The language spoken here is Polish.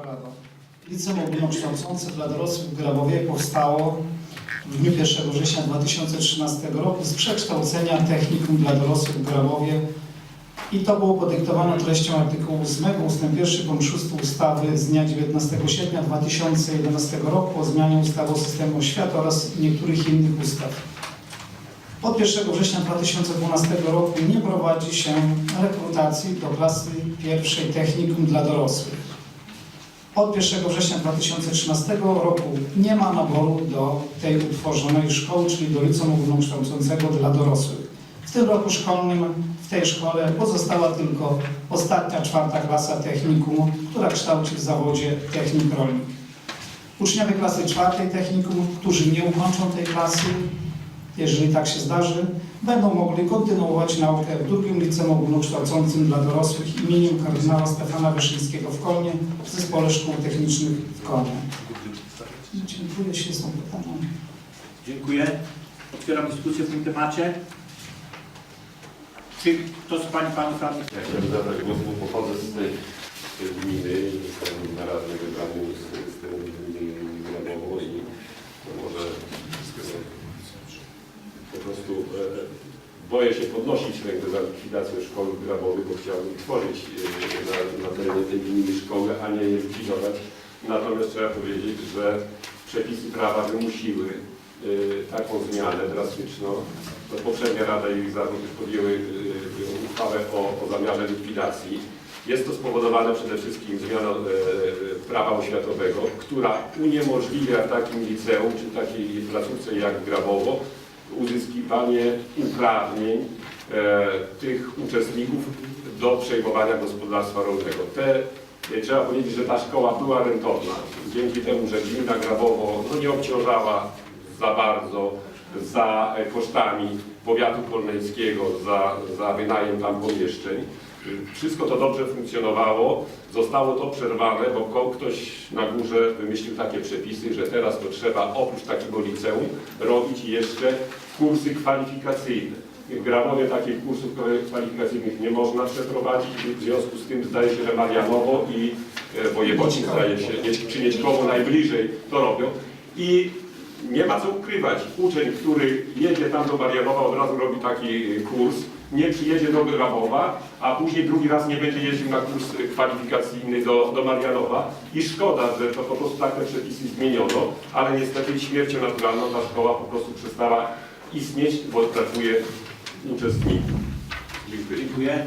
Korado. Liceum Ogólnokształcące dla dorosłych w Grabowie powstało w dniu 1 września 2013 roku z przekształcenia technikum dla dorosłych w Grabowie i to było podyktowane treścią artykułu 8 ust. 1 punkt 6 ustawy z dnia 19 sierpnia 2011 roku o zmianie ustawy o systemie oświaty oraz niektórych innych ustaw. Od 1 września 2012 roku nie prowadzi się rekrutacji do klasy pierwszej technikum dla dorosłych. Od 1 września 2013 roku nie ma naboru do tej utworzonej szkoły, czyli do liceum ogólnokształcącego dla dorosłych. W tym roku szkolnym w tej szkole pozostała tylko ostatnia czwarta klasa technikum, która kształci w zawodzie technik rolnik. Uczniowie klasy czwartej technikum, którzy nie ukończą tej klasy, jeżeli tak się zdarzy, będą mogli kontynuować naukę w drugim liceum ogólnokształcącym dla dorosłych imieniem kardynała Stefana Wyszyńskiego w Kolnie w Zespole Szkół Technicznych w Kolnie. Dziękuję, jeśli są pytania. Dziękuję. Otwieram dyskusję w tym temacie. Czy ktoś z Pań i Panów Radnych Ja chciałbym zabrać głos, bo pochodzę z tej gminy, jestem na radnym wybrany z, z tej gminy Grabowo i no może po prostu e, boję się podnosić rękę za likwidację szkoły w Grabowie, bo chciałbym tworzyć e, na, na terenie tej gminy szkoły, a nie je likwidować. Natomiast trzeba powiedzieć, że przepisy prawa wymusiły e, taką zmianę drastyczną. Poprzednia Rada i zarząd już podjęły e, uchwałę o, o zamiarze likwidacji. Jest to spowodowane przede wszystkim zmianą prawa oświatowego, która uniemożliwia takim liceum czy takiej placówce jak Grabowo uzyskiwanie uprawnień e, tych uczestników do przejmowania gospodarstwa rolnego. Te, e, trzeba powiedzieć, że ta szkoła była rentowna dzięki temu, że gmina Grabowo no, nie obciążała za bardzo za e, kosztami powiatu kolneńskiego, za, za wynajem tam pomieszczeń. Wszystko to dobrze funkcjonowało. Zostało to przerwane, bo ktoś na górze wymyślił takie przepisy, że teraz to trzeba oprócz takiego liceum robić jeszcze kursy kwalifikacyjne. W Grabowie takich kursów kwalifikacyjnych nie można przeprowadzić. W związku z tym zdaje się, że Marianowo i e, Województwo zdaje się, czy Mieczkowo najbliżej to robią. I nie ma co ukrywać. Uczeń, który jedzie tam do Marianowa, od razu robi taki kurs, nie przyjedzie do Grabowa, a później drugi raz nie będzie jeździł na kurs kwalifikacyjny do, do Marianowa. I szkoda, że to po prostu tak te przepisy zmieniono, ale niestety śmiercią naturalną ta szkoła po prostu przestała istnieć, bo brakuje uczestników. Dziękuję.